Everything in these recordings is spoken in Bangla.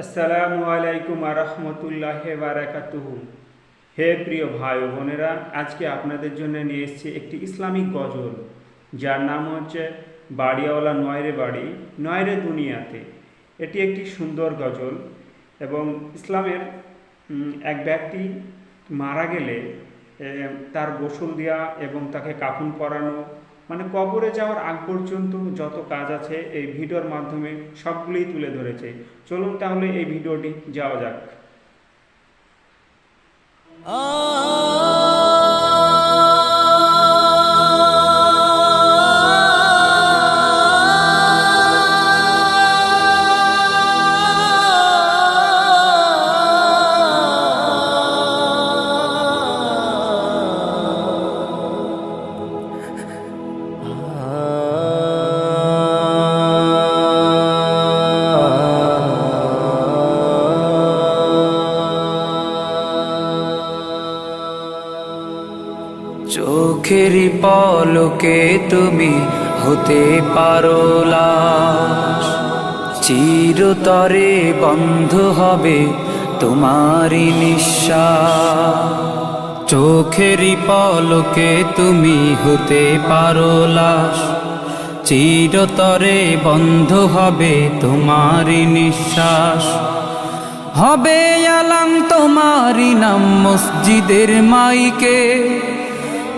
আসসালামু আলাইকুম আরহামতুল্লাহ বারাকাতুহু। হে প্রিয় ভাই বোনেরা, আজকে আপনাদের জন্য নিয়ে এসেছি একটি ইসলামিক গজল। যার নাম হচ্ছে বাড়িওয়ালা নয়রে বাড়ি, নয়রে দুনিয়াতে। এটি একটি সুন্দর গজল এবং ইসলামের এক ব্যক্তি মারা গেলে তার গোসল দেওয়া এবং তাকে কাফন পরানো মানে কবরে যাওয়ার আগ পর্যন্ত যত কাজ আছে, এই ভিডিওর মাধ্যমে সবগুলোই তুলে ধরেছে। চলুন তাহলে এই ভিডিওটি যাওয়া যাক। চোখের পলকে তুমি হতে পারো চিরতরে বন্ধ হবে তোমারই নিঃশ্বাস। চোখের পলকে তুমি হতে পারো চিরতরে বন্ধ হবে তোমারই নিঃশ্বাস। হবে আলাম তোমারই নাম মসজিদের মাইকে।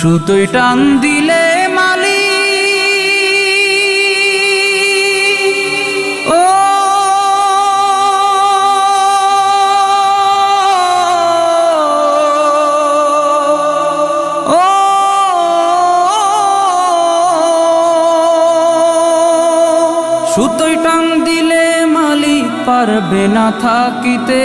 সুতোয় টান দিলে মালি ও সুতোয় টান দিলে মালি পারবে না থাকিতে।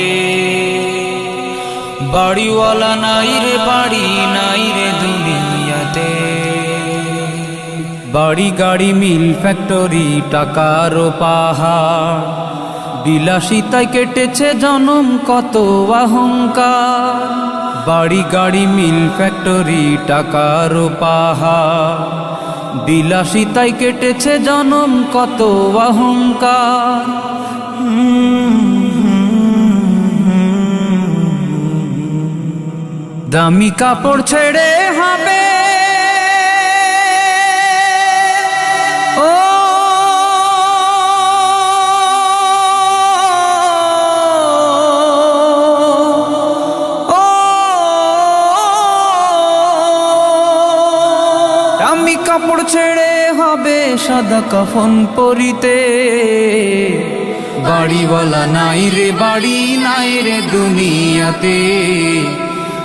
বাড়িওয়ালা নাই রে, বাড়ি নাই রে দুনিয়াতে। বাড়ি, গাড়ি, মিল, ফ্যাক্টরি, টাকার পাহাড়। বিলাসিতায় কেটেছে জনম, কত অহংকার। বাড়ি, গাড়ি, মিল, ফ্যাক্টরি, টাকার পাহাড়। বিলাসিতায় কেটেছে জনম, কত অহংকার। দামি কাপড় ছেড়ে হবে ও দামি কাপড় ছেড়ে হবে সাদা কাফন পরিতে বাড়িওয়ালা নাই রে বাড়ি নাই রে দুনিয়াতে